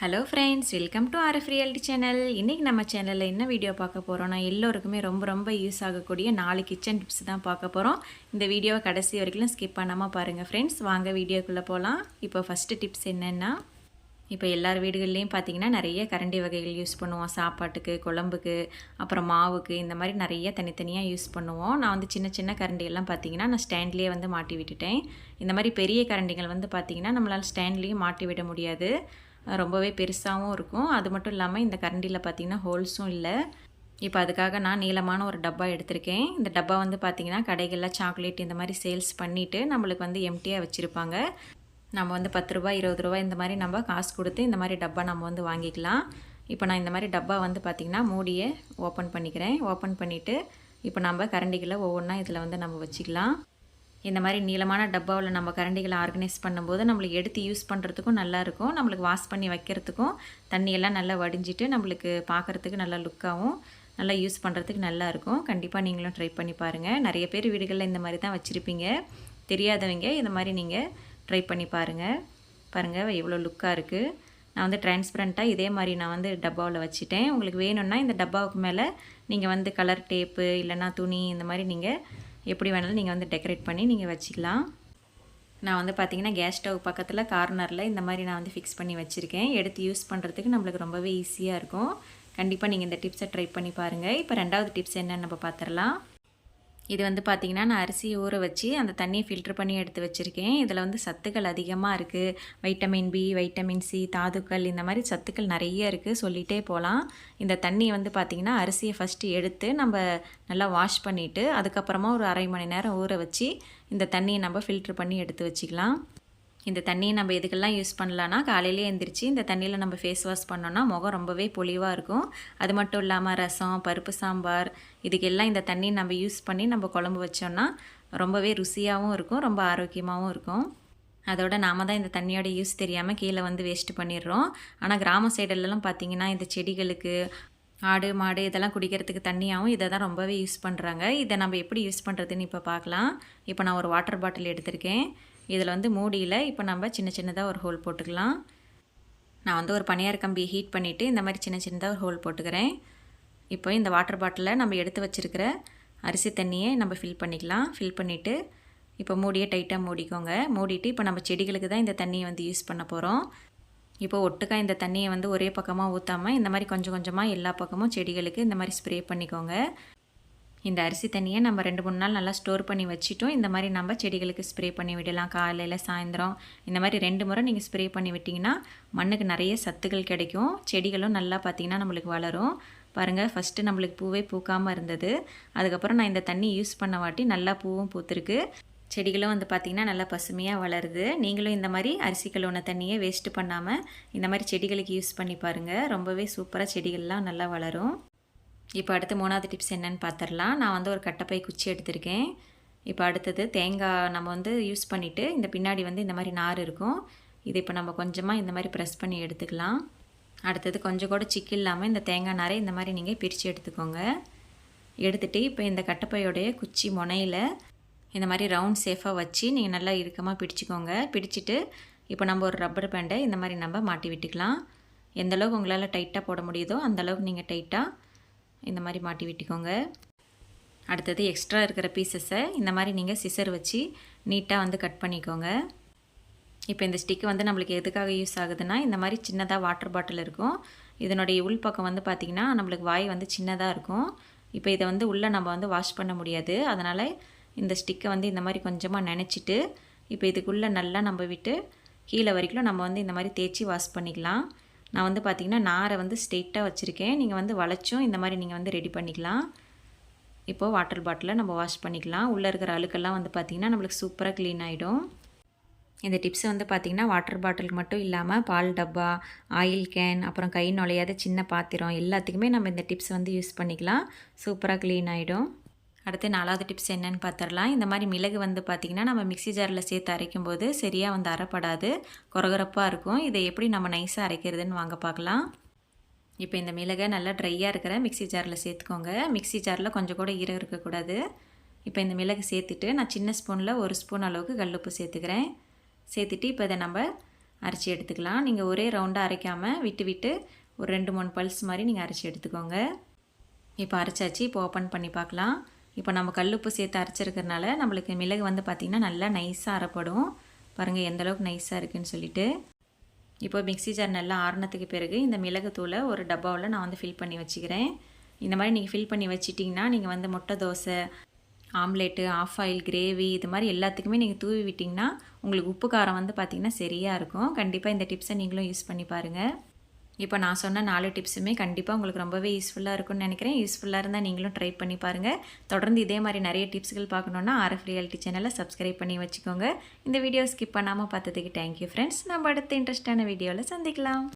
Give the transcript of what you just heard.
Hello friends welcome to RF reality channel இன்றைக்கி நம்ம சேனலில் என்ன வீடியோ பார்க்க போகிறோம்னா எல்லோருக்குமே ரொம்ப ரொம்ப யூஸ் ஆகக்கூடிய நாலு கிச்சன் டிப்ஸ் தான் பார்க்க போகிறோம் இந்த வீடியோவை கடைசி வரைக்கும் ஸ்கிப் பண்ணாமல் பாருங்கள் ஃப்ரெண்ட்ஸ் வாங்க வீடியோக்குள்ளே போகலாம் இப்போ ஃபஸ்ட்டு டிப்ஸ் என்னென்னா இப்போ எல்லார் வீடுகள்லேயும் பார்த்தீங்கன்னா நிறைய கரண்டி வகைகள் யூஸ் பண்ணுவோம். சாப்பாட்டுக்கு குழம்புக்கு அப்புறம் மாவுக்கு இந்த மாதிரி நிறைய தனித்தனியாக யூஸ் பண்ணுவோம். நான் வந்து சின்ன சின்ன கரண்டியெல்லாம் பார்த்தீங்கன்னா நான் ஸ்டாண்ட்லேயே வந்து மாட்டி விட்டுட்டேன். இந்த மாதிரி பெரிய கரண்டிகள் வந்து பார்த்தீங்கன்னா நம்மளால் ஸ்டாண்ட்லேயும் மாட்டி விட முடியாது. ரொம்பவே பெருசாகவும் இருக்கும். அது மட்டும் இல்லாமல் இந்த கரண்டியில் பார்த்திங்கன்னா ஹோல்ஸும் இல்லை. இப்போ அதுக்காக நான் நீளமான ஒரு டப்பா எடுத்திருக்கேன். இந்த டப்பா வந்து பார்த்திங்கன்னா கடைகளில் சாக்லேட் இந்த மாதிரி சேல்ஸ் பண்ணிவிட்டு நம்மளுக்கு வந்து எம்டியாக வச்சுருப்பாங்க. நம்ம வந்து பத்து ரூபா இருபது ரூபா இந்த மாதிரி நம்ம காசு கொடுத்து இந்த மாதிரி டப்பா நம்ம வந்து வாங்கிக்கலாம். இப்போ நான் இந்த மாதிரி டப்பா வந்து பார்த்திங்கன்னா மூடியை ஓப்பன் பண்ணிக்கிறேன். ஓப்பன் பண்ணிவிட்டு இப்போ நம்ம கரண்டிகளை ஒவ்வொன்றா இதில் வந்து நம்ம வச்சுக்கலாம். இந்த மாதிரி நீளமான டப்பாவில் நம்ம கரண்டிகளை ஆர்கனைஸ் பண்ணும்போது நம்மளுக்கு எடுத்து யூஸ் பண்ணுறதுக்கும் நல்லாயிருக்கும் நம்மளுக்கு வாஷ் பண்ணி வைக்கிறதுக்கும் தண்ணியெல்லாம் நல்லா வடிஞ்சிட்டு நம்மளுக்கு பார்க்குறதுக்கு நல்லா லுக்காகவும் நல்லா யூஸ் பண்ணுறதுக்கு நல்லாயிருக்கும் கண்டிப்பாக நீங்களும் ட்ரை பண்ணி பாருங்கள் நிறைய பேர் வீடுகளில் இந்த மாதிரி தான் வச்சுருப்பீங்க. தெரியாதவங்க இந்த மாதிரி நீங்கள் ட்ரை பண்ணி பாருங்கள் பாருங்கள் எவ்வளோ லுக்காக இருக்குது நான் வந்து டிரான்ஸ்பரண்ட்டாக இதே மாதிரி நான் வந்து டப்பாவில் வச்சுட்டேன். உங்களுக்கு வேணும்னா இந்த டப்பாவுக்கு மேலே நீங்கள் வந்து கலர் டேப்பு இல்லைன்னா துணி இந்த மாதிரி நீங்கள் எப்படி வேணாலும் நீங்கள் வந்து டெக்கரேட் பண்ணி நீங்கள் வச்சுக்கலாம். நான் வந்து பார்த்திங்கன்னா கேஸ் ஸ்டவ் பக்கத்தில் கார்னரில் இந்த மாதிரி நான் வந்து ஃபிக்ஸ் பண்ணி வச்சுருக்கேன். எடுத்து யூஸ் பண்ணுறதுக்கு நம்மளுக்கு ரொம்பவே ஈஸியாக இருக்கும். கண்டிப்பாக நீங்கள் இந்த டிப்ஸை ட்ரை பண்ணி பாருங்கள் இப்போ ரெண்டாவது டிப்ஸ் என்னென்னு நம்ம பார்த்துடலாம் இது வந்து பார்த்திங்கன்னா நான் அரிசியை ஊற வச்சு அந்த தண்ணியை ஃபில்ட்ரு பண்ணி எடுத்து வச்சுருக்கேன். இதில் வந்து சத்துக்கள் அதிகமாக இருக்குது வைட்டமின் பி வைட்டமின் சி தாதுக்கள் இந்த மாதிரி சத்துக்கள் நிறைய இருக்குது சொல்லிகிட்டே போகலாம் இந்த தண்ணியை வந்து பார்த்திங்கன்னா அரிசியை ஃபஸ்ட்டு எடுத்து நம்ம நல்லா வாஷ் பண்ணிவிட்டு அதுக்கப்புறமா ஒரு அரை மணி நேரம் ஊற வச்சு இந்த தண்ணியை நம்ம ஃபில்ட்ரு பண்ணி எடுத்து வச்சுக்கலாம். இந்த தண்ணியை நம்ம எதுக்கெல்லாம் யூஸ் பண்ணலான்னா காலையிலே எழுந்திரிச்சு இந்த தண்ணியில் நம்ம ஃபேஸ் வாஷ் பண்ணோன்னா முகம் ரொம்பவே பொலிவாக இருக்கும். அது மட்டும் இல்லாமல் ரசம் பருப்பு சாம்பார் இதுக்கெல்லாம் இந்த தண்ணியை நம்ம யூஸ் பண்ணி நம்ம குழம்பு வச்சோன்னா ரொம்பவே ருசியாகவும் இருக்கும் ரொம்ப ஆரோக்கியமாகவும் இருக்கும். அதோட நாம தான் இந்த தண்ணியோட யூஸ் தெரியாமல் கீழே வந்து வேஸ்ட் பண்ணிடுறோம். ஆனால் கிராம சைடெல்லாம் பார்த்திங்கன்னா இந்த செடிகளுக்கு ஆடு மாடு இதெல்லாம் குடிக்கிறதுக்கு தண்ணியாகவும் இதை தான் ரொம்பவே யூஸ் பண்ணுறாங்க இதை நம்ம எப்படி யூஸ் பண்ணுறதுன்னு இப்போ பார்க்கலாம் இப்போ நான் ஒரு வாட்டர் பாட்டில் எடுத்திருக்கேன். இதில் வந்து மூடியில் இப்போ நம்ம சின்ன சின்னதாக ஒரு ஹோல் போட்டுக்கலாம். நான் வந்து ஒரு பனியார் கம்பி ஹீட் பண்ணிவிட்டு இந்த மாதிரி சின்ன சின்னதாக ஒரு ஹோல் போட்டுக்கிறேன். இப்போ இந்த வாட்டர் பாட்டிலில் நம்ம எடுத்து வச்சுருக்கிற அரிசி தண்ணியை நம்ம ஃபில் பண்ணிக்கலாம். ஃபில் பண்ணிவிட்டு இப்போ மூடியே டைட்டாக மூடிக்கோங்க. மூடிட்டு இப்போ நம்ம செடிகளுக்கு தான் இந்த தண்ணியை வந்து யூஸ் பண்ண போகிறோம் இப்போ ஒட்டுக்காக இந்த தண்ணியை வந்து ஒரே பக்கமாக ஊற்றாமல் இந்த மாதிரி கொஞ்சம் கொஞ்சமாக எல்லா பக்கமும் செடிகளுக்கு இந்த மாதிரி ஸ்ப்ரே பண்ணிக்கோங்க. இந்த அரிசி தண்ணியை நம்ம ரெண்டு மூணு நாள் நல்லா ஸ்டோர் பண்ணி வச்சுட்டோம். இந்த மாதிரி நம்ம செடிகளுக்கு ஸ்ப்ரே பண்ணி விடலாம். காலையில் சாயந்தரம். இந்த மாதிரி ரெண்டு முறை நீங்கள் ஸ்ப்ரே பண்ணி விட்டிங்கன்னா மண்ணுக்கு நிறைய சத்துக்கள் கிடைக்கும். செடிகளும் நல்லா பார்த்திங்கன்னா நம்மளுக்கு வளரும். பாருங்கள் ஃபஸ்ட்டு நம்மளுக்கு பூவே பூக்காமல் இருந்தது. அதுக்கப்புறம் நான் இந்த தண்ணி யூஸ் பண்ண வாட்டி நல்லா பூவும் பூத்துருக்கு. செடிகளும் வந்து பார்த்திங்கன்னா நல்லா பசுமையாக வளருது. நீங்களும் இந்த மாதிரி அரிசி கழுவுன தண்ணியை வேஸ்ட்டு பண்ணாமல் இந்த மாதிரி செடிகளுக்கு யூஸ் பண்ணி பாருங்கள் ரொம்பவே சூப்பராக செடிகள்லாம் நல்லா வளரும். இப்போ அடுத்து மூணாவது டிப்ஸ் என்னென்னு பார்த்துடலாம். நான் வந்து ஒரு கட்டப்பை குச்சி எடுத்திருக்கேன். இப்போ அடுத்தது தேங்காய் நம்ம வந்து யூஸ் பண்ணிவிட்டு இந்த பின்னாடி வந்து இந்த மாதிரி நார் இருக்கும். இது இப்போ நம்ம கொஞ்சமாக இந்த மாதிரி ப்ரெஸ் பண்ணி எடுத்துக்கலாம். அடுத்தது கொஞ்சம் கூட சிக்கு இல்லாமல் இந்த தேங்காய் நாரை இந்த மாதிரி நீங்கள் பிரித்து எடுத்துக்கோங்க. எடுத்துகிட்டு இப்போ இந்த கட்டப்பையோடைய குச்சி முனையில் இந்த மாதிரி ரவுண்ட் சேஃபாக வச்சு நீங்கள் நல்லா இறுக்கமாக பிடிச்சிக்கோங்க. பிடிச்சிட்டு இப்போ நம்ம ஒரு ரப்பர் பேண்டை இந்த மாதிரி நம்ம மாட்டி விட்டுக்கலாம். எந்தளவுக்கு உங்களால் டைட்டாக போட முடியுதோ அந்தளவுக்கு நீங்கள் டைட்டாக இந்த மாதிரி மாட்டி விட்டுக்கோங்க. அடுத்தது எக்ஸ்ட்ரா இருக்கிற பீசஸை இந்த மாதிரி நீங்கள் சிசர் வச்சு நீட்டாக வந்து கட் பண்ணிக்கோங்க. இப்போ இந்த ஸ்டிக்கு வந்து நம்மளுக்கு எதுக்காக யூஸ் ஆகுதுன்னா இந்த மாதிரி சின்னதாக வாட்டர் பாட்டில் இருக்கும். இதனுடைய உள்பக்கம் வந்து பார்த்திங்கன்னா நம்மளுக்கு வாய் வந்து சின்னதாக இருக்கும். இப்போ இதை வந்து உள்ளே நம்ம வந்து வாஷ் பண்ண முடியாது. அதனால் இந்த ஸ்டிக்கை வந்து இந்த மாதிரி கொஞ்சமாக நினச்சிட்டு இப்போ இதுக்குள்ளே நல்லா நம்ம விட்டு கீழே வரைக்கும் நம்ம வந்து இந்த மாதிரி தேய்ச்சி வாஷ் பண்ணிக்கலாம். நான் வந்து பார்த்திங்கன்னா நாரை வந்து ஸ்ட்ரெயிட்டாக வச்சுருக்கேன். நீங்கள் வந்து வளைச்சும் இந்த மாதிரி நீங்கள் வந்து ரெடி பண்ணிக்கலாம். இப்போது வாட்டர் பாட்டிலில் நம்ம வாஷ் பண்ணிக்கலாம். உள்ளே இருக்கிற அழுக்கெல்லாம் வந்து பார்த்திங்கன்னா நம்மளுக்கு சூப்பராக க்ளீன் ஆகிடும் இந்த டிப்ஸ் வந்து பார்த்திங்கன்னா வாட்டர் பாட்டிலுக்கு மட்டும் இல்லாமல் பால் டப்பா ஆயில் கேன் அப்புறம் கை நுழையாத சின்ன பாத்திரம் எல்லாத்துக்குமே நம்ம இந்த டிப்ஸ் வந்து யூஸ் பண்ணிக்கலாம். சூப்பராக க்ளீன் ஆகிடும் அடுத்து நாலாவது டிப்ஸ் என்னென்னு பார்த்துடலாம். இந்த மாதிரி மிளகு வந்து பார்த்திங்கன்னா நம்ம மிக்சி ஜாரில் சேர்த்து அரைக்கும் போது சரியாக வந்து அரைப்படாது. குறகுறப்பாக இருக்கும். இதை எப்படி நம்ம நைஸாக அரைக்கிறதுன்னு வாங்க பார்க்கலாம். இப்போ இந்த மிளகை நல்லா ட்ரையாக இருக்கிற மிக்சி ஜாரில் சேர்த்துக்கோங்க. மிக்சி ஜாரில் கொஞ்சம் கூட ஈரம் இருக்கக்கூடாது. இப்போ இந்த மிளகு சேர்த்துட்டு நான் சின்ன ஸ்பூனில் ஒரு ஸ்பூன் அளவுக்கு கல்லுப்பு சேர்த்துக்கிறேன். சேர்த்துட்டு இப்போ இதை நம்ம அரைச்சி எடுத்துக்கலாம். நீங்கள் ஒரே ரவுண்டாக அரைக்காமல் விட்டு விட்டு ஒரு ரெண்டு மூணு பல்ஸ் மாதிரி நீங்கள் அரைச்சி எடுத்துக்கோங்க. இப்போ அரைச்சாச்சு. இப்போ ஓப்பன் பண்ணி பார்க்கலாம். இப்போ நம்ம கல்லுப்பு சேர்த்து அரைச்சிருக்கிறதுனால நம்மளுக்கு மிளகு வந்து பார்த்திங்கன்னா நல்லா நைஸாக அரைப்படும். பாருங்கள் எந்தளவுக்கு நைஸாக இருக்குதுன்னு சொல்லிட்டு. இப்போ மிக்சி ஜார் நல்லா ஆறுனத்துக்கு பிறகு இந்த மிளகுத்தூளை ஒரு டப்பாவில் நான் வந்து ஃபில் பண்ணி வச்சுக்கிறேன். இந்த மாதிரி நீங்கள் ஃபில் பண்ணி வச்சிட்டிங்கன்னா நீங்கள் வந்து முட்டை dosa omelette half boil gravy இது மாதிரி எல்லாத்துக்குமே நீங்கள் தூவி விட்டிங்கன்னா உங்களுக்கு உப்பு காரம் வந்து பார்த்திங்கன்னா சரியாக இருக்கும். கண்டிப்பாக இந்த டிப்ஸை நீங்களும் யூஸ் பண்ணி பாருங்கள் இப்போ நான் சொன்ன நாலு டிப்ஸுமே கண்டிப்பாக உங்களுக்கு ரொம்பவே யூஸ்ஃபுல்லாக இருக்கும்னு நினைக்கிறேன். யூஸ்ஃபுல்லாக இருந்தால் நீங்களும் ட்ரை பண்ணி பாருங்கள் தொடர்ந்து இதே மாதிரி நிறைய டிப்ஸ்கள் பார்க்கணுன்னா ஆர்எஃப் ரியாலிட்டி சேனலை சப்ஸ்கிரைப் பண்ணி வச்சுக்கோங்க. இந்த வீடியோ ஸ்கிப் பண்ணாமல் பார்த்ததுக்கு தேங்க்யூ ஃப்ரெண்ட்ஸ் நம்ம அடுத்த இன்ட்ரெஸ்டான வீடியோவில் சந்திக்கலாம்.